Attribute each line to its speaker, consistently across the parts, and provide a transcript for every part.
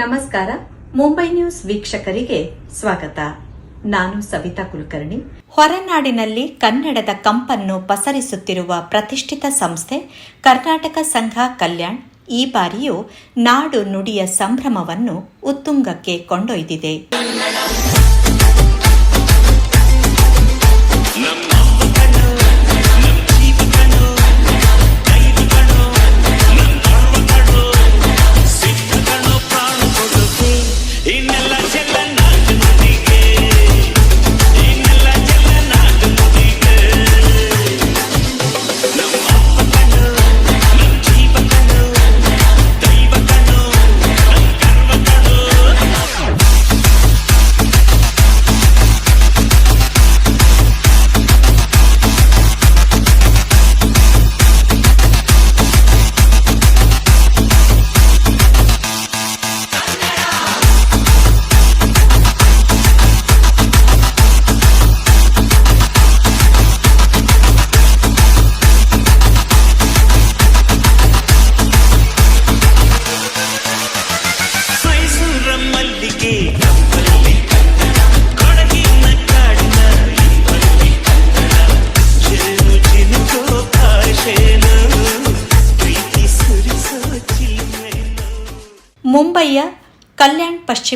Speaker 1: ನಮಸ್ಕಾರ ಮುಂಬೈ ನ್ಯೂಸ್ ವೀಕ್ಷಕರಿಗೆ ಸ್ವಾಗತ ನಾನು ಸವಿತಾ ಕುಲಕರ್ಣಿ ಹೊರನಾಡಿನಲ್ಲಿ ಕನ್ನಡದ ಕಂಪನ್ನು ಪಸರಿಸುತ್ತಿರುವ ಪ್ರತಿಷ್ಠಿತ ಸಂಸ್ಥೆ ಕರ್ನಾಟಕ ಸಂಘ ಕಲ್ಯಾಣ್ ಈ ಬಾರಿಯೂ ನಾಡು ನುಡಿಯ ಸಂಭ್ರಮವನ್ನು ಉತ್ತುಂಗಕ್ಕೆ ಕೊಂಡೊಯ್ದಿದೆ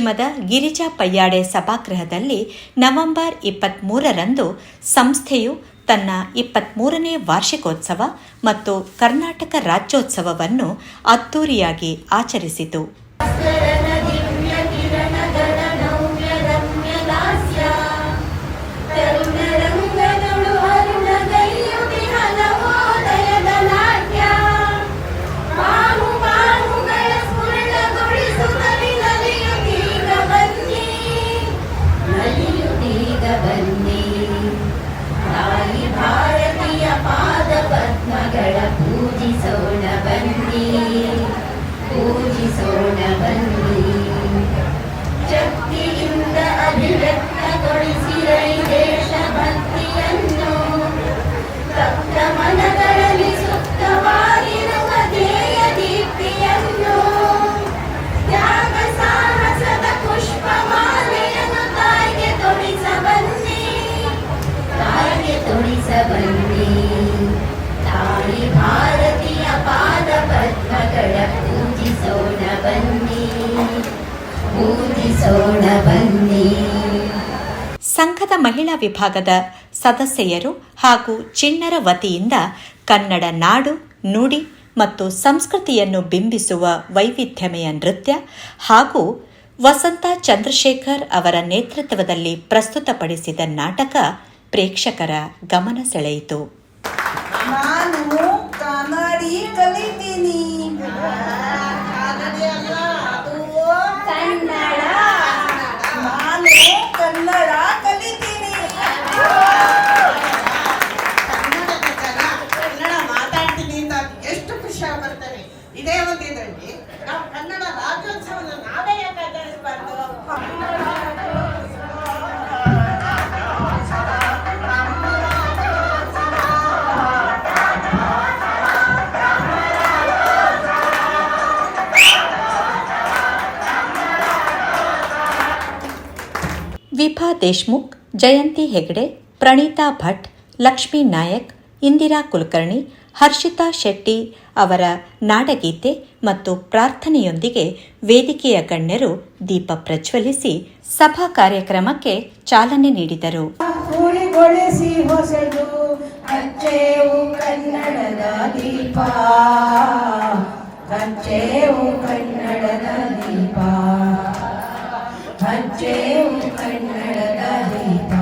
Speaker 1: ಪಶ್ಚಿಮದ ಗಿರಿಜಾ ಪಯ್ಯಾಡೆ ಸಭಾಗೃಹದಲ್ಲಿ ನವೆಂಬರ್ ಇಪ್ಪತ್ತ್ಮೂರರಂದು ಸಂಸ್ಥೆಯು ತನ್ನ ಇಪ್ಪತ್ತ್ಮೂರನೇ ವಾರ್ಷಿಕೋತ್ಸವ ಮತ್ತು ಕರ್ನಾಟಕ ರಾಜ್ಯೋತ್ಸವವನ್ನು ಅದ್ದೂರಿಯಾಗಿ ಆಚರಿಸಿತು
Speaker 2: ಭಾರತೀಯ ಬನ್ನಿ ಬನ್ನಿ
Speaker 1: ಸಂಘದ ಮಹಿಳಾ ವಿಭಾಗದ ಸದಸ್ಯೆಯರು ಹಾಗೂ ಚಿಣ್ಣರ ವತಿಯಿಂದ ಕನ್ನಡ ನಾಡು ನುಡಿ ಮತ್ತು ಸಂಸ್ಕೃತಿಯನ್ನು ಬಿಂಬಿಸುವ ವೈವಿಧ್ಯಮಯ ನೃತ್ಯ ಹಾಗೂ ವಸಂತ ಚಂದ್ರಶೇಖರ್ ಅವರ ನೇತೃತ್ವದಲ್ಲಿ ಪ್ರಸ್ತುತಪಡಿಸಿದ ನಾಟಕ ಪ್ರೇಕ್ಷಕರ ಗಮನ ಸೆಳೆಯಿತು
Speaker 3: ನಾನು ಕನ್ನಡಿ ಕಲಿತೀನಿ
Speaker 2: ಕನ್ನಡ
Speaker 3: ಕಲಿತೀನಿ
Speaker 4: ಮಾತಾಡ್ತೀನಿ ಎಷ್ಟು ನಾವು ಕನ್ನಡ ರಾಜ್ಯೋತ್ಸವನ ನಾವೇ ಯಾಕೆ ಆಚರಿಸಬಾರ್ದು
Speaker 1: ವಿಭಾ ದೇಶ್ಮುಖ್ ಜಯಂತಿ ಹೆಗಡೆ ಪ್ರಣೀತಾ ಭಟ್ ಲಕ್ಷ್ಮೀ ನಾಯಕ್ ಇಂದಿರಾ ಕುಲಕರ್ಣಿ ಹರ್ಷಿತಾ ಶೆಟ್ಟಿ ಅವರ ನಾಡಗೀತೆ ಮತ್ತು ಪ್ರಾರ್ಥನೆಯೊಂದಿಗೆ ವೇದಿಕೆಯ ಗಣ್ಯರು ದೀಪ ಪ್ರಜ್ವಲಿಸಿ ಸಭಾ ಕಾರ್ಯಕ್ರಮಕ್ಕೆ ಚಾಲನೆ ನೀಡಿದರು
Speaker 3: ಹಚ್ಚೇವು ಕನ್ನಡದ ದೀಪ ಹಚ್ಚೇವು ಕನ್ನಡದ ದೀಪ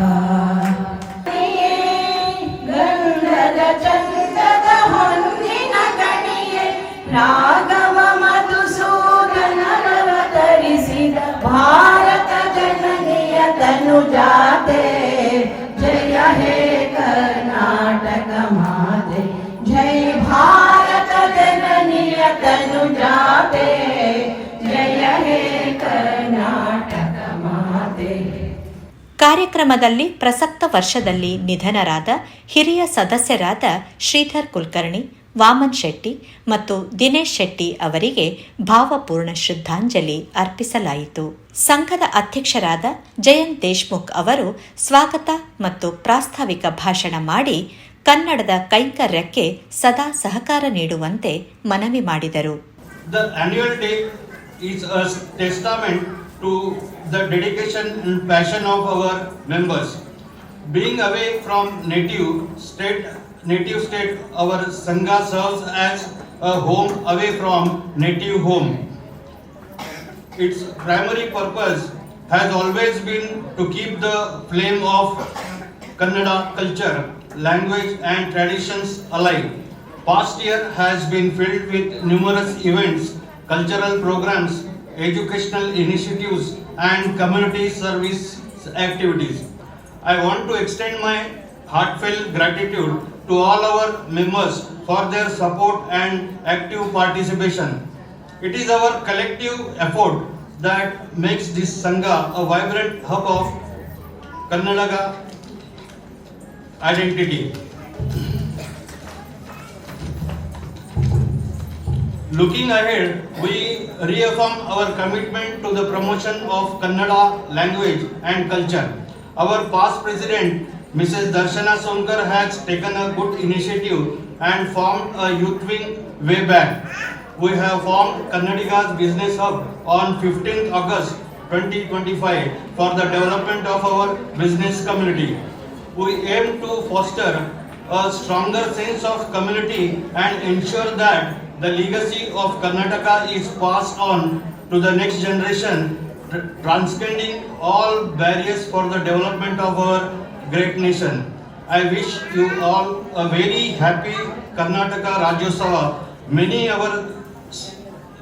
Speaker 3: ಗಂಧದ ಚಂದದ ಹೊನ್ನಿನ ಕಣಿಯೇ ರಾಘವ ಮಧುಸೂದನರವತರಿಸಿದ ಭಾರತ ಜನನಿಯ ತನು ಜಾತೆ ಜಯ ಹೇ ಕರ್ನಾಟಕ ಮಾತೆ ಜೈ ಭಾರತ ಜನನಿಯ ತನು ಜಾತೆ ಜಯ ಹೇ
Speaker 1: ಕಾರ್ಯಕ್ರಮದಲ್ಲಿ ಪ್ರಸಕ್ತ ವರ್ಷದಲ್ಲಿ ನಿಧನರಾದ ಹಿರಿಯ ಸದಸ್ಯರಾದ ಶ್ರೀಧರ್ ಕುಲಕರ್ಣಿ ವಾಮನ್ ಶೆಟ್ಟಿ ಮತ್ತು ದಿನೇಶ್ ಶೆಟ್ಟಿ ಅವರಿಗೆ ಭಾವಪೂರ್ಣ ಶ್ರದ್ಧಾಂಜಲಿ ಅರ್ಪಿಸಲಾಯಿತು ಸಂಘದ ಅಧ್ಯಕ್ಷರಾದ ಜಯಂತ್ ದೇಶ್ಮುಖ್ ಅವರು ಸ್ವಾಗತ ಮತ್ತು ಪ್ರಾಸ್ತಾವಿಕ ಭಾಷಣ ಮಾಡಿ ಕನ್ನಡದ ಕೈಂಕರ್ಯಕ್ಕೆ ಸದಾ ಸಹಕಾರ ನೀಡುವಂತೆ ಮನವಿ ಮಾಡಿದರು
Speaker 5: to the dedication and passion of our members. Being away from native state, native state, our Sangha serves as a home away from native home. Its primary purpose has always been to keep the flame of Kannada culture, language and traditions alive. Past year has been filled with numerous events, cultural programs, educational initiatives and community service activities. I want to extend my heartfelt gratitude to all our members for their support and active participation. It is our collective effort that makes this Sangha a vibrant hub of Kannadaga identity. Looking ahead, we reaffirm our commitment to the promotion of Kannada language and culture. Our past president, Mrs. Darshana Sonkar, has taken a good initiative and formed a youth wing way back. We have formed Karnataka's Business Hub on 15th August 2025 for the development of our business community. We aim to foster a stronger sense of community and ensure that the legacy of Karnataka is passed on to the next generation, transcending all barriers for the development of our great nation. I wish you all a very happy Karnataka Rajyosava. Many our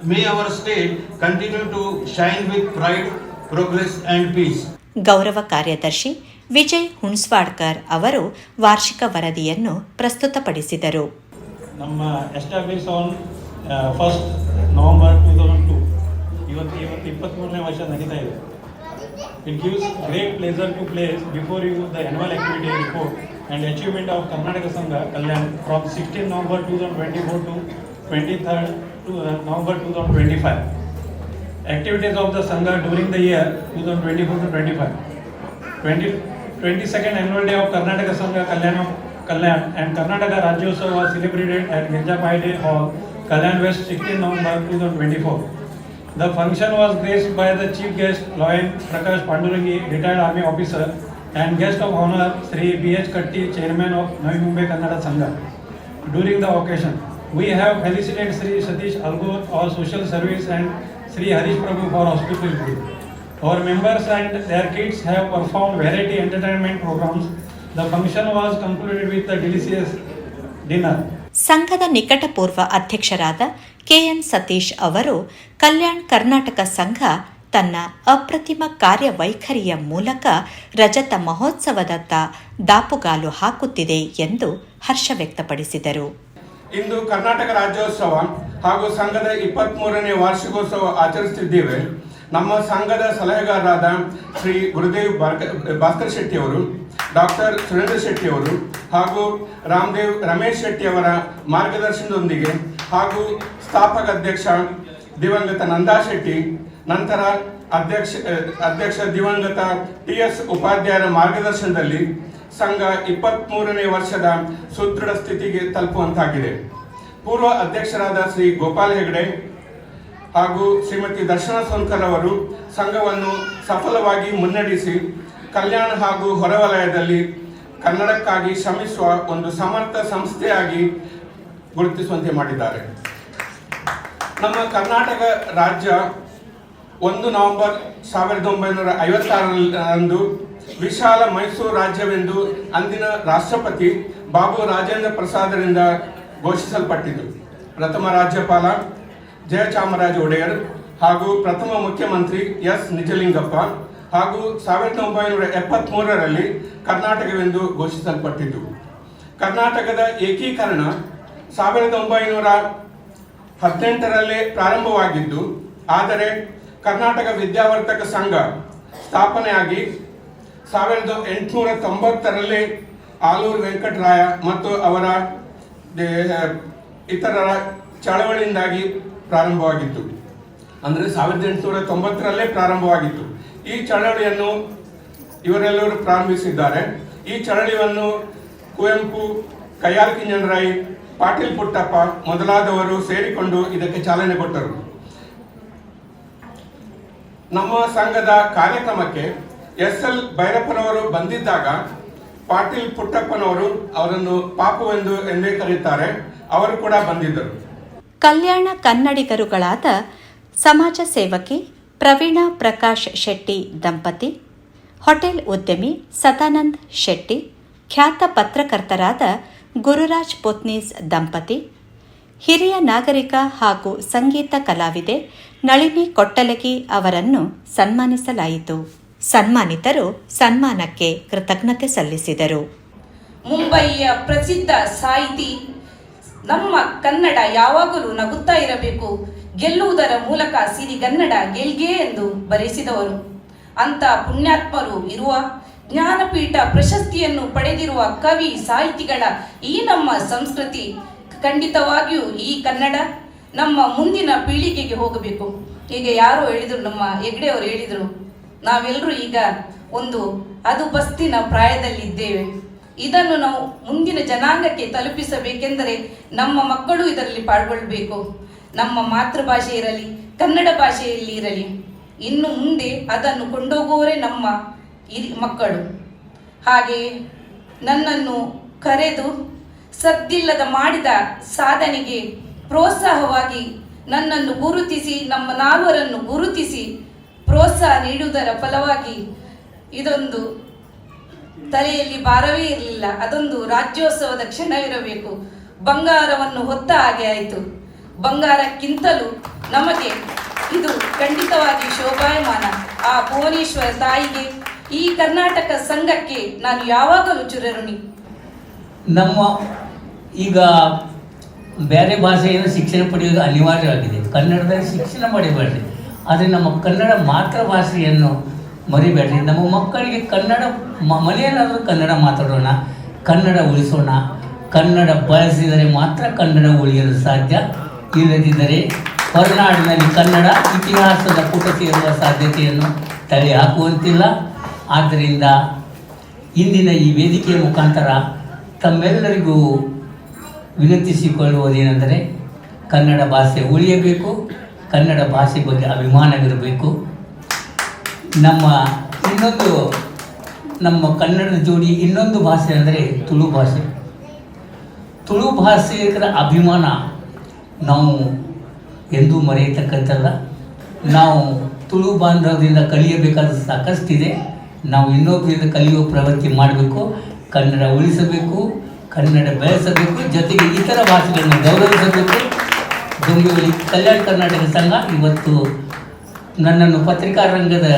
Speaker 5: may our state continue to shine with pride, progress and peace.
Speaker 1: ಗೌರವ ಕಾರ್ಯದರ್ಶಿ ವಿಜಯ್ ಹುಣ್ಸ್ವಾಡ್ಕರ್ ಅವರು ವಾರ್ಷಿಕ ವರದಿಯನ್ನು ಪ್ರಸ್ತುತಪಡಿಸಿದರು
Speaker 6: नम established first November two thousand two इवत इपत्मूर वर्ष नड़ीता है it give great pleasure to play before you the annual activity report and achievement of Karnataka Sangh Kalyan from sixteen November two thousand twenty four to twenty third to November two thousand twenty five activities of the Sangh during the year two thousand twenty four to twenty five twenty twenty second annual day of Karnataka Sangh Kalyan Kalyan and Karnataka Rajyotsava was celebrated at Ganjapai Day Hall, Kalyan West, 16 November 2024. The function was graced by the chief guest, Lieutenant Prakash Pandurangi, retired army officer, and guest of honor, Sri B.H. Katti, chairman of Navi Mumbai Kannada Sangha. During the occasion, we have felicitated Sri Satish Algur, our social service, and Sri Harish Prabhu for hospitality. Our members and their kids have performed variety entertainment programs The was concluded with delicious dinner.
Speaker 1: ಸಂಘದ ನಿಕಟಪೂರ್ವ ಅಧ್ಯಕ್ಷರಾದ K N Satish ಅವರು ಕಲ್ಯಾಣ್ ಕರ್ನಾಟಕ ಸಂಘ ತನ್ನ ಅಪ್ರತಿಮ ಕಾರ್ಯವೈಖರಿಯ ಮೂಲಕ ರಜತ ಮಹೋತ್ಸವದತ್ತ ದಾಪುಗಾಲು ಹಾಕುತ್ತಿದೆ ಎಂದು ಹರ್ಷ ವ್ಯಕ್ತಪಡಿಸಿದರು
Speaker 7: ಇಂದು ಕರ್ನಾಟಕ ರಾಜ್ಯೋತ್ಸವ ಹಾಗೂ ಸಂಘದ ಇಪ್ಪತ್ತ್ ಮೂರನೇ ವಾರ್ಷಿಕೋತ್ಸವ ಆಚರಿಸುತ್ತಿದ್ದೇವೆ ನಮ್ಮ ಸಂಘದ ಸಲಹೆಗಾರರಾದ ಶ್ರೀ ಗುರುದೇವ್ ಭಾಸ್ಕರ್ ಶೆಟ್ಟಿ ಅವರು ಡಾಕ್ಟರ್ ಸುರೇಂದ್ರ ಶೆಟ್ಟಿ ಅವರು ಹಾಗೂ ರಾಮದೇವ್ ರಮೇಶ್ ಶೆಟ್ಟಿ ಅವರ ಮಾರ್ಗದರ್ಶನದೊಂದಿಗೆ ಹಾಗೂ ಸ್ಥಾಪಕ ಅಧ್ಯಕ್ಷ ದಿವಂಗತ ನಂದಾ ಶೆಟ್ಟಿ ನಂತರ ಅಧ್ಯಕ್ಷ ಅಧ್ಯಕ್ಷ ದಿವಂಗತ ಟಿ ಎಸ್ ಉಪಾಧ್ಯಾಯರ ಮಾರ್ಗದರ್ಶನದಲ್ಲಿ ಸಂಘ ಇಪ್ಪತ್ತ್ ಮೂರನೇ ವರ್ಷದ ಸುದೃಢ ಸ್ಥಿತಿಗೆ ತಲುಪುವಂತಾಗಿದೆ ಪೂರ್ವ ಅಧ್ಯಕ್ಷರಾದ ಶ್ರೀ ಗೋಪಾಲ್ ಹೆಗಡೆ ಹಾಗೂ ಶ್ರೀಮತಿ ದರ್ಶನ ಸೋನ್ಕರ್ ಅವರು ಸಂಘವನ್ನು ಸಫಲವಾಗಿ ಮುನ್ನಡೆಸಿ ಕಲ್ಯಾಣ ಹಾಗೂ ಹೊರವಲಯದಲ್ಲಿ ಕನ್ನಡಕ್ಕಾಗಿ ಶ್ರಮಿಸುವ ಒಂದು ಸಮರ್ಥ ಸಂಸ್ಥೆಯಾಗಿ ಗುರುತಿಸುವಂತೆ ಮಾಡಿದ್ದಾರೆ ನಮ್ಮ ಕರ್ನಾಟಕ ರಾಜ್ಯ ಒಂದು ನವೆಂಬರ್ ಸಾವಿರದ ಒಂಬೈನೂರ ಐವತ್ತಾರರಂದು ವಿಶಾಲ ಮೈಸೂರು ರಾಜ್ಯವೆಂದು ಅಂದಿನ ರಾಷ್ಟ್ರಪತಿ ಬಾಬು ರಾಜೇಂದ್ರ ಪ್ರಸಾದರಿಂದ ಘೋಷಿಸಲ್ಪಟ್ಟಿತು ಪ್ರಥಮ ರಾಜ್ಯಪಾಲ ಜಯಚಾಮರಾಜ ಒಡೆಯರ್ ಹಾಗೂ ಪ್ರಥಮ ಮುಖ್ಯಮಂತ್ರಿ ಎಸ್ ನಿಜಲಿಂಗಪ್ಪ ಹಾಗೂ ಸಾವಿರದ ಒಂಬೈನೂರ ಎಪ್ಪತ್ತ್ಮೂರರಲ್ಲಿ ಕರ್ನಾಟಕವೆಂದು ಘೋಷಿಸಲ್ಪಟ್ಟಿತು ಕರ್ನಾಟಕದ ಏಕೀಕರಣ ಸಾವಿರದ ಒಂಬೈನೂರ ಹದಿನೆಂಟರಲ್ಲೇ ಪ್ರಾರಂಭವಾಗಿದ್ದು ಆದರೆ ಕರ್ನಾಟಕ ವಿದ್ಯಾವರ್ತಕ ಸಂಘ ಸ್ಥಾಪನೆಯಾಗಿ ಸಾವಿರದ ಎಂಟುನೂರ ತೊಂಬತ್ತರಲ್ಲಿ ಆಲೂರು ವೆಂಕಟರಾಯ ಮತ್ತು ಅವರ ಇತರರ ಚಳವಳಿಯಿಂದಾಗಿ ಪ್ರಾರಂಭವಾಗಿತ್ತು ಅಂದರೆ ಸಾವಿರದ ಎಂಟುನೂರ ತೊಂಬತ್ತರಲ್ಲೇ ಪ್ರಾರಂಭವಾಗಿತ್ತು ಈ ಚಳವಳಿಯನ್ನು ಇವರೆಲ್ಲರೂ ಪ್ರಾರಂಭಿಸಿದ್ದಾರೆ ಈ ಚಳವಳಿಯನ್ನು ಕುವೆಂಪು ಕಯಾಲ್ ರಾಯ್ ಪಾಟೀಲ್ ಪುಟ್ಟಪ್ಪ ಮೊದಲಾದವರು ಸೇರಿಕೊಂಡು ಇದಕ್ಕೆ ಚಾಲನೆ ಕೊಟ್ಟರು ನಮ್ಮ ಸಂಘದ ಕಾರ್ಯಕ್ರಮಕ್ಕೆ ಎಸ್ ಎಲ್ ಭೈರಪ್ಪನವರು ಬಂದಿದ್ದಾಗ ಪಾಟೀಲ್ ಪುಟ್ಟಪ್ಪನವರು ಅವರನ್ನು ಪಾಪು ಎಂದು ಎಂದೇ ಕರೆಯುತ್ತಾರೆ ಅವರು ಕೂಡ ಬಂದಿದ್ದರು
Speaker 1: ಕಲ್ಯಾಣ ಕನ್ನಡಿಗರುಗಳಾದ ಸಮಾಜ ಸೇವಕಿ ಪ್ರವೀಣ ಪ್ರಕಾಶ್ ಶೆಟ್ಟಿ ದಂಪತಿ ಹೋಟೆಲ್ ಉದ್ಯಮಿ ಸದಾನಂದ್ ಶೆಟ್ಟಿ ಖ್ಯಾತ ಪತ್ರಕರ್ತರಾದ ಗುರುರಾಜ್ ಪೊತ್ನೀಸ್ ದಂಪತಿ ಹಿರಿಯ ನಾಗರಿಕ ಹಾಗೂ ಸಂಗೀತ ಕಲಾವಿದೆ ನಳಿನಿ ಕೊಟ್ಟಲಗಿ ಅವರನ್ನು ಸನ್ಮಾನಿಸಲಾಯಿತು ಸನ್ಮಾನಿತರು ಸನ್ಮಾನಕ್ಕೆ ಕೃತಜ್ಞತೆ ಸಲ್ಲಿಸಿದರು
Speaker 8: ಮುಂಬಯಿಯ ಪ್ರಸಿದ್ಧ ಸಾಹಿತಿ ನಮ್ಮ ಕನ್ನಡ ಯಾವಾಗಲೂ ನಗುತ್ತಾ ಇರಬೇಕು ಗೆಲ್ಲುವುದರ ಮೂಲಕ ಸಿರಿಗನ್ನಡ ಗೆಲ್ಗೆ ಎಂದು ಬರೆಸಿದವರು ಅಂತ ಪುಣ್ಯಾತ್ಮರು ಇರುವ ಜ್ಞಾನಪೀಠ ಪ್ರಶಸ್ತಿಯನ್ನು ಪಡೆದಿರುವ ಕವಿ ಸಾಹಿತಿಗಳ ಈ ನಮ್ಮ ಸಂಸ್ಕೃತಿ ಖಂಡಿತವಾಗಿಯೂ ಈ ಕನ್ನಡ ನಮ್ಮ ಮುಂದಿನ ಪೀಳಿಗೆಗೆ ಹೋಗಬೇಕು ಹೀಗೆ ಯಾರು ಹೇಳಿದರು ನಮ್ಮ ಹೆಗ್ಡೆಯವರು ಹೇಳಿದರು ನಾವೆಲ್ಲರೂ ಈಗ ಒಂದು ಅದು ಬಸ್ತಿನ ಪ್ರಾಯದಲ್ಲಿದ್ದೇವೆ ಇದನ್ನು ನಾವು ಮುಂದಿನ ಜನಾಂಗಕ್ಕೆ ತಲುಪಿಸಬೇಕೆಂದರೆ ನಮ್ಮ ಮಕ್ಕಳು ಇದರಲ್ಲಿ ಪಾಲ್ಗೊಳ್ಳಬೇಕು ನಮ್ಮ ಮಾತೃಭಾಷೆ ಇರಲಿ ಕನ್ನಡ ಭಾಷೆಯಲ್ಲಿ ಇರಲಿ ಇನ್ನು ಮುಂದೆ ಅದನ್ನು ಕೊಂಡೋಗುವವರೇ ನಮ್ಮ ಮಕ್ಕಳು ಹಾಗೆ ನನ್ನನ್ನು ಕರೆದು ಸದ್ದಿಲ್ಲದ ಮಾಡಿದ ಸಾಧನೆಗೆ ಪ್ರೋತ್ಸಾಹವಾಗಿ ನನ್ನನ್ನು ಗುರುತಿಸಿ ನಮ್ಮ ನಾಲ್ವರನ್ನು ಗುರುತಿಸಿ ಪ್ರೋತ್ಸಾಹ ನೀಡುವುದರ ಫಲವಾಗಿ ಇದೊಂದು ತಲೆಯಲ್ಲಿ ಭಾರವೇ ಇರಲಿಲ್ಲ ಅದೊಂದು ರಾಜ್ಯೋತ್ಸವದ ಕ್ಷಣ ಇರಬೇಕು ಬಂಗಾರವನ್ನು ಹೊತ್ತ ಹಾಗೆ ಆಯಿತು ಬಂಗಾರಕ್ಕಿಂತಲೂ ನಮಗೆ ಇದು ಖಂಡಿತವಾಗಿ ಶೋಭಾಯಮಾನ ಆ ಭುವನೇಶ್ವರ ತಾಯಿಗೆ ಈ ಕರ್ನಾಟಕ ಸಂಘಕ್ಕೆ ನಾನು ಯಾವಾಗಲೂ ಚುರರುಣಿ
Speaker 9: ನಮ್ಮ ಈಗ ಬೇರೆ ಭಾಷೆಯನ್ನು ಶಿಕ್ಷಣ ಪಡೆಯುವುದು ಅನಿವಾರ್ಯವಾಗಿದೆ ಕನ್ನಡದಲ್ಲಿ ಶಿಕ್ಷಣ ಪಡೆಯಬಾರ್ದು ಆದರೆ ನಮ್ಮ ಕನ್ನಡ ಮಾತೃಭಾಷೆಯನ್ನು ಮರಿಬೇಡ್ರಿ ನಮ್ಮ ಮಕ್ಕಳಿಗೆ ಕನ್ನಡ ಮನೆಯಲ್ಲಾದರೂ ಕನ್ನಡ ಮಾತಾಡೋಣ ಕನ್ನಡ ಉಳಿಸೋಣ ಕನ್ನಡ ಬಳಸಿದರೆ ಮಾತ್ರ ಕನ್ನಡ ಉಳಿಯಲು ಸಾಧ್ಯ ಇಲ್ಲದಿದ್ದರೆ ಹೊರನಾಡಿನಲ್ಲಿ ಕನ್ನಡ ಇತಿಹಾಸದ ಪುಟ ಸೇರುವ ಸಾಧ್ಯತೆಯನ್ನು ತಲೆ ಹಾಕುವಂತಿಲ್ಲ ಆದ್ದರಿಂದ ಇಂದಿನ ಈ ವೇದಿಕೆಯ ಮುಖಾಂತರ ತಮ್ಮೆಲ್ಲರಿಗೂ ವಿನಂತಿಸಿಕೊಳ್ಳುವುದೇನೆಂದರೆ ಕನ್ನಡ ಭಾಷೆ ಉಳಿಯಬೇಕು ಕನ್ನಡ ಭಾಷೆ ಬಗ್ಗೆ ಅಭಿಮಾನವಿರಬೇಕು ನಮ್ಮ ಇನ್ನೊಂದು ನಮ್ಮ ಕನ್ನಡದ ಜೋಡಿ ಇನ್ನೊಂದು ಭಾಷೆ ಅಂದರೆ ತುಳು ಭಾಷೆ ತುಳು ಭಾಷೆಯ ಅಭಿಮಾನ ನಾವು ಎಂದೂ ಮರೆಯತಕ್ಕಂಥಲ್ಲ ನಾವು ತುಳು ಬಾಂಧವದಿಂದ ಕಲಿಯಬೇಕಾದ ಸಾಕಷ್ಟಿದೆ ನಾವು ಇನ್ನೊಬ್ಬರಿಂದ ಕಲಿಯೋ ಪ್ರವೃತ್ತಿ ಮಾಡಬೇಕು ಕನ್ನಡ ಉಳಿಸಬೇಕು ಕನ್ನಡ ಬೆಳೆಸಬೇಕು ಜೊತೆಗೆ ಇತರ ಭಾಷೆಗಳನ್ನು ಗೌರವಿಸಬೇಕು ದೊಂಬಿವಳಿ ಕಲ್ಯಾಣ ಕರ್ನಾಟಕ ಸಂಘ ಇವತ್ತು ನನ್ನನ್ನು ಪತ್ರಿಕಾ ರಂಗದ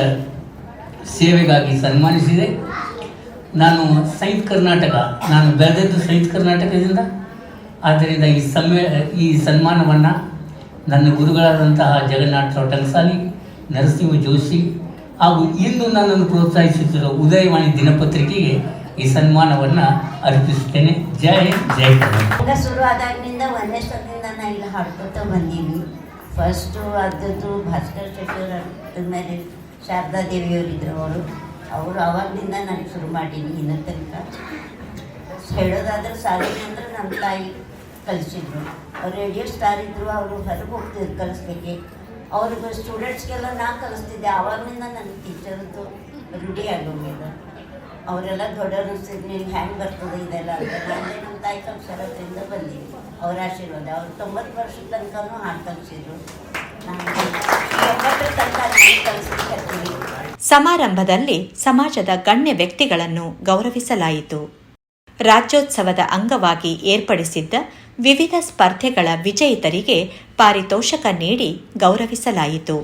Speaker 9: ಸೇವೆಗಾಗಿ ಸನ್ಮಾನಿಸಿದೆ ನಾನು ಸೈತ್ ಕರ್ನಾಟಕ ನಾನು ಬೆಳೆದದ್ದು ಸೈತ್ ಕರ್ನಾಟಕದಿಂದ ಆದ್ದರಿಂದ ಈ ಸಮ್ಮೇ ಈ ಸನ್ಮಾನವನ್ನು ನನ್ನ ಗುರುಗಳಾದಂತಹ ಜಗನ್ನಾಥ ಟಂಕಸಾಲಿ ನರಸಿಂಹ ಜೋಶಿ ಹಾಗೂ ಇಂದು ನನ್ನನ್ನು ಪ್ರೋತ್ಸಾಹಿಸುತ್ತಿರುವ ಉದಯವಾಣಿ ದಿನಪತ್ರಿಕೆಗೆ ಈ ಸನ್ಮಾನವನ್ನು ಅರ್ಪಿಸುತ್ತೇನೆ ಜೈ
Speaker 2: ಜಯ ಶುರುವಾದಾಗಿನಿಂದ ಒಂದೇ ನಾನು ಇಲ್ಲಿ ಹಾಡ್ಕೊತಾ ಫಸ್ಟು ಅದ್ದದ್ದು ಭಾಸ್ಕರ್ ಶೆಟ್ಟಿಯವ್ರ ಅದ್ರ ಮೇಲೆ ಶಾರದಾ ದೇವಿಯವರಿದ್ದರು ಅವರು ಅವರು ಅವಾಗಿನಿಂದ ನಾನು ಶುರು ಮಾಡೀನಿ ಇನ್ನೊಂದು ತನಕ ಹೇಳೋದಾದ್ರೆ ಸಾಧನೆ ಅಂದರೆ ನಮ್ಮ ತಾಯಿ ಕಲಿಸಿದ್ರು ಅವ್ರು ರೇಡಿಯೋ ಸ್ಟಾರ್ ಇದ್ದರು ಅವರು ಹೊರಗೆ ಹೋಗ್ತಿದ್ರು ಕಲಿಸ್ಲಿಕ್ಕೆ ಅವ್ರಿಗೆ ಸ್ಟೂಡೆಂಟ್ಸ್ಗೆಲ್ಲ ನಾನು ಕಲಿಸ್ತಿದ್ದೆ ಆವಾಗಿನಿಂದ ನನ್ನ ಟೀಚರ್ದು ರೂಢಿ ಆಗೋಗಿದೆ ಅವರೆಲ್ಲ ದೊಡ್ಡವರು ನೀನು ಹ್ಯಾಂಗೆ ಬರ್ತದೆ ಇದೆಲ್ಲ ಅಂತ ನಮ್ಮ ತಾಯಿ ಕಲ್ಸರತ್ರಿಂದ ಬಂದಿದ್ದೆ ಅವರ ಆಶೀರ್ವಾದ ತೊಂಬತ್ತು
Speaker 1: ಸಮಾರಂಭದಲ್ಲಿ ಸಮಾಜದ ಗಣ್ಯ ವ್ಯಕ್ತಿಗಳನ್ನು ಗೌರವಿಸಲಾಯಿತು ರಾಜ್ಯೋತ್ಸವದ ಅಂಗವಾಗಿ ಏರ್ಪಡಿಸಿದ್ದ ವಿವಿಧ ಸ್ಪರ್ಧೆಗಳ ವಿಜೇತರಿಗೆ ಪಾರಿತೋಷಕ ನೀಡಿ ಗೌರವಿಸಲಾಯಿತು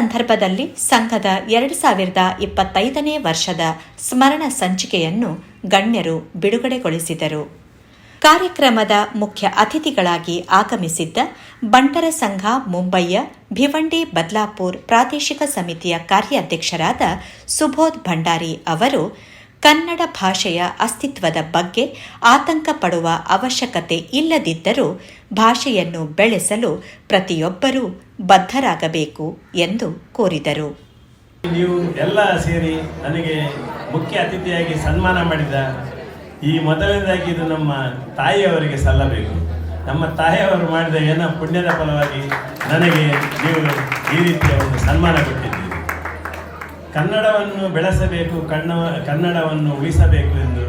Speaker 1: ಸಂದರ್ಭದಲ್ಲಿ ಸಂಘದ ಎರಡು ಸಾವಿರದ ಇಪ್ಪತ್ತೈದನೇ ವರ್ಷದ ಸ್ಮರಣ ಸಂಚಿಕೆಯನ್ನು ಗಣ್ಯರು ಬಿಡುಗಡೆಗೊಳಿಸಿದರು ಕಾರ್ಯಕ್ರಮದ ಮುಖ್ಯ ಅತಿಥಿಗಳಾಗಿ ಆಗಮಿಸಿದ್ದ ಬಂಟರ ಸಂಘ ಮುಂಬಯ್ಯ ಭಿವಂಡಿ ಬದ್ಲಾಪುರ್ ಪ್ರಾದೇಶಿಕ ಸಮಿತಿಯ ಕಾರ್ಯಾಧ್ಯಕ್ಷರಾದ ಸುಬೋಧ್ ಭಂಡಾರಿ ಅವರು ಕನ್ನಡ ಭಾಷೆಯ ಅಸ್ತಿತ್ವದ ಬಗ್ಗೆ ಆತಂಕ ಪಡುವ ಅವಶ್ಯಕತೆ ಇಲ್ಲದಿದ್ದರೂ ಭಾಷೆಯನ್ನು ಬೆಳೆಸಲು ಪ್ರತಿಯೊಬ್ಬರೂ ಬದ್ಧರಾಗಬೇಕು ಎಂದು ಕೋರಿದರು
Speaker 10: ನೀವು ಎಲ್ಲ ಸೇರಿ ನನಗೆ ಮುಖ್ಯ ಅತಿಥಿಯಾಗಿ ಸನ್ಮಾನ ಮಾಡಿದ ಈ ಮೊದಲನೇದಾಗಿ ಇದು ನಮ್ಮ ತಾಯಿಯವರಿಗೆ ಸಲ್ಲಬೇಕು ನಮ್ಮ ತಾಯಿಯವರು ಮಾಡಿದ ಏನೋ ಪುಣ್ಯದ ಫಲವಾಗಿ ನನಗೆ ನೀವು ಈ ರೀತಿಯ ಒಂದು ಸನ್ಮಾನ ಕೊಟ್ಟಿದ್ದೀರಿ ಕನ್ನಡವನ್ನು ಬೆಳೆಸಬೇಕು ಕನ್ನಡ ಕನ್ನಡವನ್ನು ಉಳಿಸಬೇಕು ಎಂದು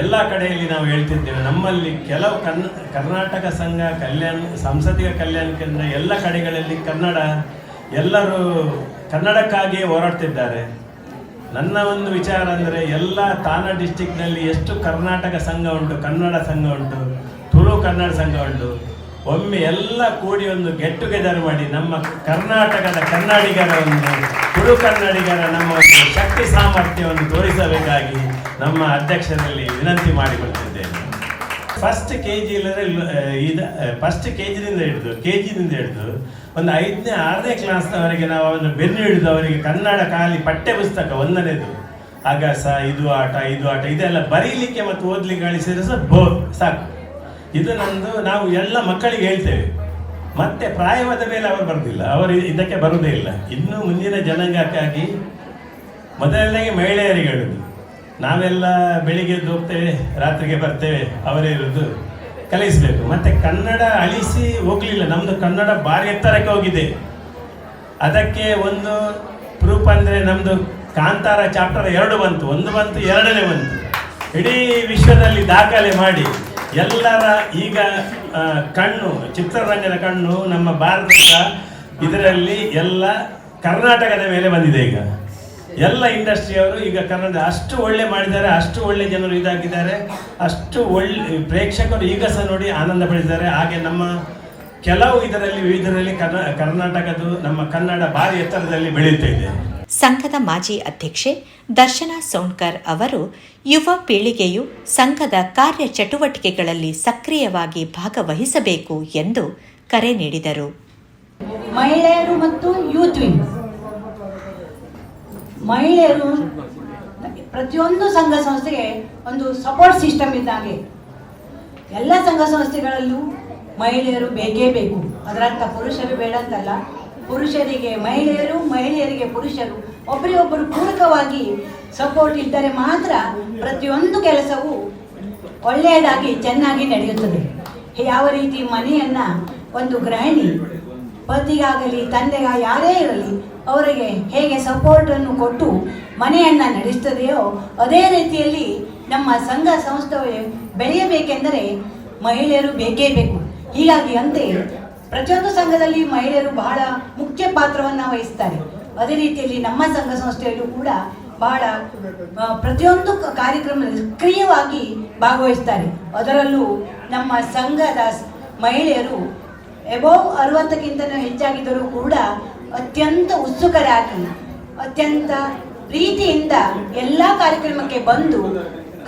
Speaker 10: ಎಲ್ಲ ಕಡೆಯಲ್ಲಿ ನಾವು ಹೇಳ್ತಿದ್ದೇವೆ ನಮ್ಮಲ್ಲಿ ಕೆಲವು ಕನ್ ಕರ್ನಾಟಕ ಸಂಘ ಕಲ್ಯಾಣ ಸಂಸದೀಯ ಕಲ್ಯಾಣ ಕೇಂದ್ರ ಎಲ್ಲ ಕಡೆಗಳಲ್ಲಿ ಕನ್ನಡ ಎಲ್ಲರೂ ಕನ್ನಡಕ್ಕಾಗಿಯೇ ಹೋರಾಡ್ತಿದ್ದಾರೆ ನನ್ನ ಒಂದು ವಿಚಾರ ಅಂದರೆ ಎಲ್ಲ ತಾನ ಡಿಸ್ಟಿಕ್ನಲ್ಲಿ ಎಷ್ಟು ಕರ್ನಾಟಕ ಸಂಘ ಉಂಟು ಕನ್ನಡ ಸಂಘ ಉಂಟು ತುಳು ಕನ್ನಡ ಸಂಘ ಉಂಟು ಒಮ್ಮೆ ಎಲ್ಲ ಕೂಡಿ ಒಂದು ಗೆಟ್ ಟುಗೆದರ್ ಮಾಡಿ ನಮ್ಮ ಕರ್ನಾಟಕದ ಕನ್ನಡಿಗರ ಒಂದು ತುಳು ಕನ್ನಡಿಗರ ನಮ್ಮ ಒಂದು ಶಕ್ತಿ ಸಾಮರ್ಥ್ಯವನ್ನು ತೋರಿಸಬೇಕಾಗಿ ನಮ್ಮ ಅಧ್ಯಕ್ಷರಲ್ಲಿ ವಿನಂತಿ ಮಾಡಿಕೊಳ್ತಿದ್ದೇನೆ ಫಸ್ಟ್ ಕೆ ಜಿ ಇಲ್ಲದ್ರೆ ಇದು ಫಸ್ಟ್ ಕೆ ಜಿನಿಂದ ಹಿಡಿದು ಕೆ ಜಿನಿಂದ ಹಿಡಿದು ಒಂದು ಐದನೇ ಆರನೇ ಕ್ಲಾಸ್ನವರೆಗೆ ನಾವು ಅದನ್ನು ಬೆನ್ನು ಹಿಡಿದು ಅವರಿಗೆ ಕನ್ನಡ ಖಾಲಿ ಪಠ್ಯ ಪುಸ್ತಕ ಒಂದನೇದು ಆಗಸ ಇದು ಆಟ ಇದು ಆಟ ಇದೆಲ್ಲ ಬರೀಲಿಕ್ಕೆ ಮತ್ತು ಓದಲಿಕ್ಕೆ ಕಳಿಸಿದ್ರೆ ಸಹ ಬೋ ಸಾಕು ಇದು ನಮ್ಮದು ನಾವು ಎಲ್ಲ ಮಕ್ಕಳಿಗೆ ಹೇಳ್ತೇವೆ ಮತ್ತೆ ಪ್ರಾಯವಾದ ಮೇಲೆ ಅವರು ಬರೋದಿಲ್ಲ ಅವರು ಇದಕ್ಕೆ ಬರುವುದೇ ಇಲ್ಲ ಇನ್ನೂ ಮುಂದಿನ ಜನಾಂಗಕ್ಕಾಗಿ ಮೊದಲನೇ ಮಹಿಳೆಯರಿಗೆ ಹೇಳೋದು ನಾವೆಲ್ಲ ಬೆಳಿಗ್ಗೆ ಹೋಗ್ತೇವೆ ರಾತ್ರಿಗೆ ಬರ್ತೇವೆ ಅವರೇ ಇರೋದು ಕಲಿಸಬೇಕು ಮತ್ತು ಕನ್ನಡ ಅಳಿಸಿ ಹೋಗಲಿಲ್ಲ ನಮ್ಮದು ಕನ್ನಡ ಭಾರಿ ಎತ್ತರಕ್ಕೆ ಹೋಗಿದೆ ಅದಕ್ಕೆ ಒಂದು ಪ್ರೂಫ್ ಅಂದರೆ ನಮ್ಮದು ಕಾಂತಾರ ಚಾಪ್ಟರ್ ಎರಡು ಬಂತು ಒಂದು ಬಂತು ಎರಡನೇ ಬಂತು ಇಡೀ ವಿಶ್ವದಲ್ಲಿ ದಾಖಲೆ ಮಾಡಿ ಎಲ್ಲರ ಈಗ ಕಣ್ಣು ಚಿತ್ರರಂಗದ ಕಣ್ಣು ನಮ್ಮ ಭಾರತದ ಇದರಲ್ಲಿ ಎಲ್ಲ ಕರ್ನಾಟಕದ ಮೇಲೆ ಬಂದಿದೆ ಈಗ ಎಲ್ಲ ಇಂಡಸ್ಟ್ರಿಯವರು ಈಗ ಕನ್ನಡ ಅಷ್ಟು ಒಳ್ಳೆ ಮಾಡಿದ್ದಾರೆ ಅಷ್ಟು ಒಳ್ಳೆ ಜನರು ಇದಾಗಿದ್ದಾರೆ ಅಷ್ಟು ಒಳ್ಳೆ ಪ್ರೇಕ್ಷಕರು ಈಗ ಸಹ ನೋಡಿ ಆನಂದ ಪಡಿದ್ದಾರೆ ಹಾಗೆ ನಮ್ಮ ಕೆಲವು ಇದರಲ್ಲಿ ವಿವಿಧರಲ್ಲಿ ಕರ್ನಾಟಕದ್ದು ನಮ್ಮ ಕನ್ನಡ ಭಾರಿ ಎತ್ತರದಲ್ಲಿ ಬೆಳೆಯುತ್ತಿದೆ
Speaker 1: ಸಂಘದ ಮಾಜಿ ಅಧ್ಯಕ್ಷೆ ದರ್ಶನ ಸೋಣ್ಕರ್ ಅವರು ಯುವ ಪೀಳಿಗೆಯು ಸಂಘದ ಕಾರ್ಯಚಟುವಟಿಕೆಗಳಲ್ಲಿ ಸಕ್ರಿಯವಾಗಿ ಭಾಗವಹಿಸಬೇಕು ಎಂದು ಕರೆ ನೀಡಿದರು
Speaker 11: ಮಹಿಳೆಯರು ಮತ್ತು ಯೂತ್ ಮಹಿಳೆಯರು ಪ್ರತಿಯೊಂದು ಸಂಘ ಸಂಸ್ಥೆಗೆ ಒಂದು ಸಪೋರ್ಟ್ ಸಿಸ್ಟಮ್ ಇದ್ದಾಗೆ ಎಲ್ಲ ಸಂಘ ಸಂಸ್ಥೆಗಳಲ್ಲೂ ಮಹಿಳೆಯರು ಬೇಕೇ ಬೇಕು ಅದರಂಥ ಪುರುಷರು ಬೇಡ ಅಂತಲ್ಲ ಪುರುಷರಿಗೆ ಮಹಿಳೆಯರು ಮಹಿಳೆಯರಿಗೆ ಪುರುಷರು ಒಬ್ಬರಿಗೊಬ್ಬರು ಪೂರಕವಾಗಿ ಸಪೋರ್ಟ್ ಇದ್ದರೆ ಮಾತ್ರ ಪ್ರತಿಯೊಂದು ಕೆಲಸವೂ ಒಳ್ಳೆಯದಾಗಿ ಚೆನ್ನಾಗಿ ನಡೆಯುತ್ತದೆ ಯಾವ ರೀತಿ ಮನೆಯನ್ನು ಒಂದು ಗೃಹಿಣಿ ಪತಿಗಾಗಲಿ ತಂದೆಗ ಯಾರೇ ಇರಲಿ ಅವರಿಗೆ ಹೇಗೆ ಸಪೋರ್ಟನ್ನು ಕೊಟ್ಟು ಮನೆಯನ್ನು ನಡೆಸ್ತದೆಯೋ ಅದೇ ರೀತಿಯಲ್ಲಿ ನಮ್ಮ ಸಂಘ ಸಂಸ್ಥೆ ಬೆಳೆಯಬೇಕೆಂದರೆ ಮಹಿಳೆಯರು ಬೇಕೇ ಬೇಕು ಹೀಗಾಗಿ ಅಂತೆ ಪ್ರತಿಯೊಂದು ಸಂಘದಲ್ಲಿ ಮಹಿಳೆಯರು ಬಹಳ ಮುಖ್ಯ ಪಾತ್ರವನ್ನು ವಹಿಸ್ತಾರೆ ಅದೇ ರೀತಿಯಲ್ಲಿ ನಮ್ಮ ಸಂಘ ಸಂಸ್ಥೆಯಲ್ಲೂ ಕೂಡ ಬಹಳ ಪ್ರತಿಯೊಂದು ಕಾರ್ಯಕ್ರಮದಲ್ಲಿ ಸಕ್ರಿಯವಾಗಿ ಭಾಗವಹಿಸ್ತಾರೆ ಅದರಲ್ಲೂ ನಮ್ಮ ಸಂಘದ ಮಹಿಳೆಯರು ಎಬೋವ್ ಅರವತ್ತಕ್ಕಿಂತ ಹೆಚ್ಚಾಗಿದ್ದರೂ ಕೂಡ ಅತ್ಯಂತ ಉತ್ಸುಕರಾಗಿ ಅತ್ಯಂತ ಪ್ರೀತಿಯಿಂದ ಎಲ್ಲ ಕಾರ್ಯಕ್ರಮಕ್ಕೆ ಬಂದು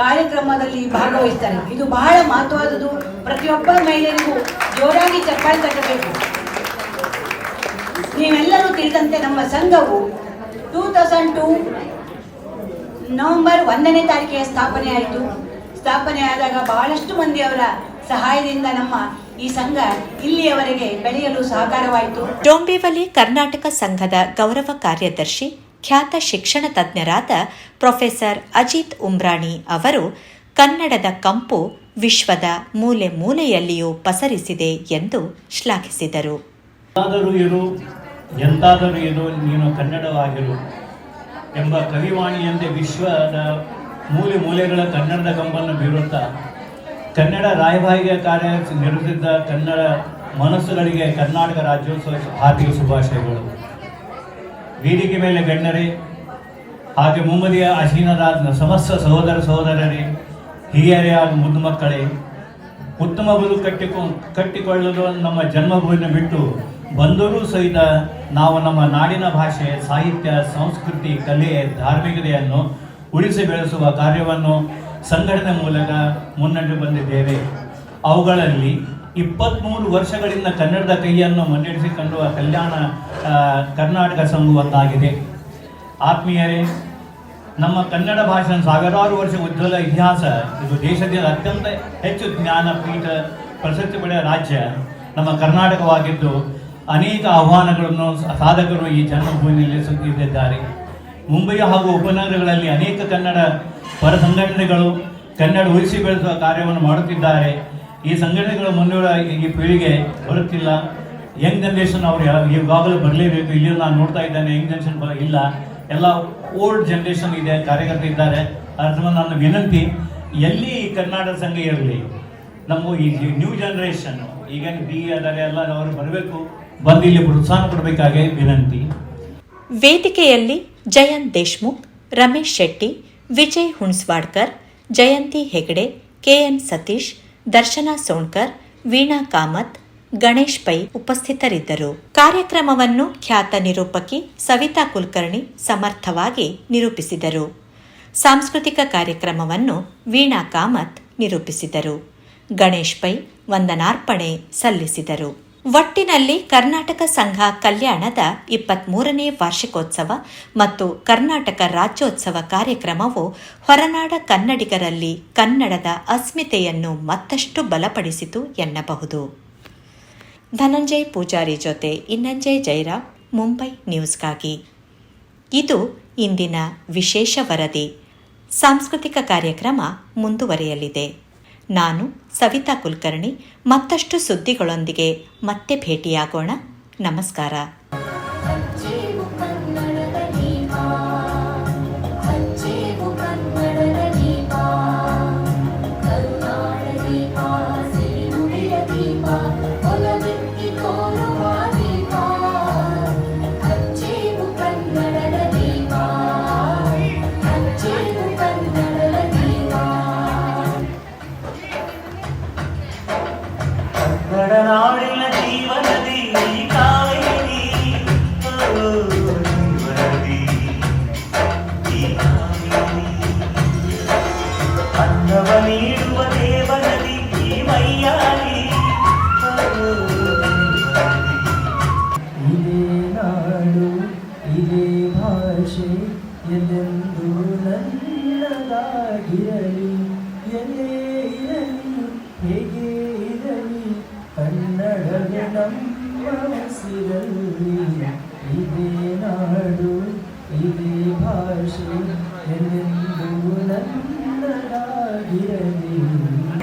Speaker 11: ಕಾರ್ಯಕ್ರಮದಲ್ಲಿ ಭಾಗವಹಿಸ್ತಾರೆ ಇದು ಬಹಳ ಮಹತ್ವದ್ದು ಪ್ರತಿಯೊಬ್ಬ ಮಹಿಳೆಯರಿಗೂ ಜೋರಾಗಿ ಚಪ್ಪಾಳೆ ತಟ್ಟಬೇಕು ನೀವೆಲ್ಲರೂ ತಿಳಿದಂತೆ ನಮ್ಮ ಸಂಘವು ಟೂ ತೌಸಂಡ್ ಟೂ ನವೆಂಬರ್ ಒಂದನೇ ತಾರೀಕಿಗೆ ಸ್ಥಾಪನೆ ಆಯಿತು ಸ್ಥಾಪನೆ ಆದಾಗ ಬಹಳಷ್ಟು ಮಂದಿಯವರ ಸಹಾಯದಿಂದ ನಮ್ಮ ಈ ಸಂಘ ಇಲ್ಲಿಯವರೆಗೆ ಬೆಳೆಯಲು ಸಹಕಾರವಾಯಿತು
Speaker 1: ಡೊಂಬಿವಲಿ ಕರ್ನಾಟಕ ಸಂಘದ ಗೌರವ ಕಾರ್ಯದರ್ಶಿ ಖ್ಯಾತ ಶಿಕ್ಷಣ ತಜ್ಞರಾದ ಪ್ರೊಫೆಸರ್ ಅಜಿತ್ ಉಮ್ರಾಣಿ ಅವರು ಕನ್ನಡದ ಕಂಪು ವಿಶ್ವದ ಮೂಲೆ ಮೂಲೆಯಲ್ಲಿಯೂ ಪಸರಿಸಿದೆ ಎಂದು ಶ್ಲಾಘಿಸಿದರು
Speaker 12: ಎಂತಾದರೂ ಏನು ನೀನು ಕನ್ನಡವಾಗಿರು ಎಂಬ ಕವಿವಾಣಿಯಂತೆ ವಿಶ್ವದ ಮೂಲೆ ಮೂಲೆಗಳ ಕನ್ನಡದ ಕಂಬನ್ನು ಬೀರುತ್ತಾ ಕನ್ನಡ ರಾಯಭಾಗಿಯ ಕಾರ್ಯ ನಿರ್ಮಿಸಿದ್ದ ಕನ್ನಡ ಮನಸ್ಸುಗಳಿಗೆ ಕರ್ನಾಟಕ ರಾಜ್ಯೋತ್ಸವ ಹಾರ್ದಿಕ ಶುಭಾಶಯಗಳು ವೇದಿಕೆ ಮೇಲೆ ಗಣ್ಯರೇ ಹಾಗೆ ಮುಮ್ಮದಿಯ ಅಧೀನರಾದ ಸಮಸ್ತ ಸಹೋದರ ಸಹೋದರರೇ ಹಿರಿಯರೇ ಹಾಗೂ ಮುದ್ದು ಮಕ್ಕಳೇ ಉತ್ತಮ ಬದುಕು ಕಟ್ಟಿಕೊ ಕಟ್ಟಿಕೊಳ್ಳಲು ನಮ್ಮ ಜನ್ಮಭೂಮಿಯನ್ನು ಬಿಟ್ಟು ಬಂದರೂ ಸಹಿತ ನಾವು ನಮ್ಮ ನಾಡಿನ ಭಾಷೆ ಸಾಹಿತ್ಯ ಸಂಸ್ಕೃತಿ ಕಲೆ ಧಾರ್ಮಿಕತೆಯನ್ನು ಉಳಿಸಿ ಬೆಳೆಸುವ ಕಾರ್ಯವನ್ನು ಸಂಘಟನೆ ಮೂಲಕ ಮುನ್ನಡೆ ಬಂದಿದ್ದೇವೆ ಅವುಗಳಲ್ಲಿ ಇಪ್ಪತ್ತ್ಮೂರು ವರ್ಷಗಳಿಂದ ಕನ್ನಡದ ಕೈಯನ್ನು ಮುನ್ನಡೆಸಿಕೊಂಡು ಕಲ್ಯಾಣ ಕರ್ನಾಟಕ ಸಂಘ ಆತ್ಮೀಯರೇ ನಮ್ಮ ಕನ್ನಡ ಭಾಷೆಯ ಸಾವಿರಾರು ವರ್ಷ ಉಜ್ವಲ ಇತಿಹಾಸ ಇದು ದೇಶದ ಅತ್ಯಂತ ಹೆಚ್ಚು ಜ್ಞಾನಪೀಠ ಪ್ರಶಸ್ತಿ ಪಡೆಯ ರಾಜ್ಯ ನಮ್ಮ ಕರ್ನಾಟಕವಾಗಿದ್ದು ಅನೇಕ ಆಹ್ವಾನಗಳನ್ನು ಸಾಧಕರು ಈ ಜನ್ಮಭೂಮಿಯಲ್ಲಿ ಸುತ್ತಿದ್ದಾರೆ ಮುಂಬಯ ಹಾಗೂ ಉಪನಗರಗಳಲ್ಲಿ ಅನೇಕ ಕನ್ನಡ ಪರ ಸಂಘಟನೆಗಳು ಕನ್ನಡ ಉಳಿಸಿ ಬೆಳೆಸುವ ಕಾರ್ಯವನ್ನು ಮಾಡುತ್ತಿದ್ದಾರೆ ಈ ಸಂಘಟನೆಗಳ ಮುಂದೆ ಈ ಪೀಳಿಗೆ ಬರುತ್ತಿಲ್ಲ ಯಂಗ್ ಜನ್ರೇಷನ್ ಅವರು ಈಗಾಗಲೇ ಬರಲೇಬೇಕು ಇಲ್ಲಿ ನಾನು ನೋಡ್ತಾ ಇದ್ದೇನೆ ಯಂಗ್ ಜನ್ರೇಷನ್ ಇಲ್ಲ ಎಲ್ಲ ಓಲ್ಡ್ ಜನ್ರೇಷನ್ ಇದೆ ಕಾರ್ಯಕರ್ತರು ಇದ್ದಾರೆ ಅದರ ನನ್ನ ವಿನಂತಿ ಎಲ್ಲಿ ಕರ್ನಾಟಕ ಸಂಘ ಇರಲಿ ನಮ್ಮ ಈ ನ್ಯೂ ಜನ್ರೇಷನ್ ಈಗೇನು ಬಿ ಆದರೆ ಎಲ್ಲ ಅವರು ಬರಬೇಕು ಬಂದು ಇಲ್ಲಿ ಪ್ರೋತ್ಸಾಹ ಕೊಡಬೇಕಾಗಿ ವಿನಂತಿ
Speaker 1: ವೇದಿಕೆಯಲ್ಲಿ ಜಯಂತ್ ದೇಶ್ಮುಖ್ ರಮೇಶ್ ಶೆಟ್ಟಿ ವಿಜಯ್ ಹುಣ್ಸ್ವಾಡ್ಕರ್ ಜಯಂತಿ ಹೆಗಡೆ ಕೆಎನ್ ಸತೀಶ್ ದರ್ಶನ ಸೋಣ್ಕರ್ ವೀಣಾ ಕಾಮತ್ ಗಣೇಶ್ ಪೈ ಉಪಸ್ಥಿತರಿದ್ದರು ಕಾರ್ಯಕ್ರಮವನ್ನು ಖ್ಯಾತ ನಿರೂಪಕಿ ಸವಿತಾ ಕುಲಕರ್ಣಿ ಸಮರ್ಥವಾಗಿ ನಿರೂಪಿಸಿದರು ಸಾಂಸ್ಕೃತಿಕ ಕಾರ್ಯಕ್ರಮವನ್ನು ವೀಣಾ ಕಾಮತ್ ನಿರೂಪಿಸಿದರು ಗಣೇಶ್ ಪೈ ವಂದನಾರ್ಪಣೆ ಸಲ್ಲಿಸಿದರು ಒಟ್ಟಿನಲ್ಲಿ ಕರ್ನಾಟಕ ಸಂಘ ಕಲ್ಯಾಣದ ಇಪ್ಪತ್ಮೂರನೇ ವಾರ್ಷಿಕೋತ್ಸವ ಮತ್ತು ಕರ್ನಾಟಕ ರಾಜ್ಯೋತ್ಸವ ಕಾರ್ಯಕ್ರಮವು ಹೊರನಾಡ ಕನ್ನಡಿಗರಲ್ಲಿ ಕನ್ನಡದ ಅಸ್ಮಿತೆಯನ್ನು ಮತ್ತಷ್ಟು ಬಲಪಡಿಸಿತು ಎನ್ನಬಹುದು ಧನಂಜಯ್ ಪೂಜಾರಿ ಜೊತೆ ಇನ್ನಂಜಯ್ ಜೈರಾಮ್ ಮುಂಬೈ ನ್ಯೂಸ್ಗಾಗಿ ಇದು ಇಂದಿನ ವಿಶೇಷ ವರದಿ ಸಾಂಸ್ಕೃತಿಕ ಕಾರ್ಯಕ್ರಮ ಮುಂದುವರೆಯಲಿದೆ ನಾನು ಸವಿತಾ ಕುಲಕರ್ಣಿ ಮತ್ತಷ್ಟು ಸುದ್ದಿಗಳೊಂದಿಗೆ ಮತ್ತೆ ಭೇಟಿಯಾಗೋಣ ನಮಸ್ಕಾರ
Speaker 13: gibi karşı hemen bunlara girelim.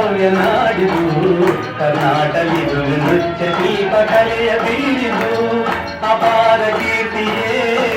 Speaker 13: ಕಾವ್ಯ ನಾಡಿದು ಕರ್ನಾಟವಿದು ನೃತ್ಯ ದೀಪ ಕಲೆಯ ಬೀರಿದು ಅಪಾರ ಕೀರ್ತಿಯೇ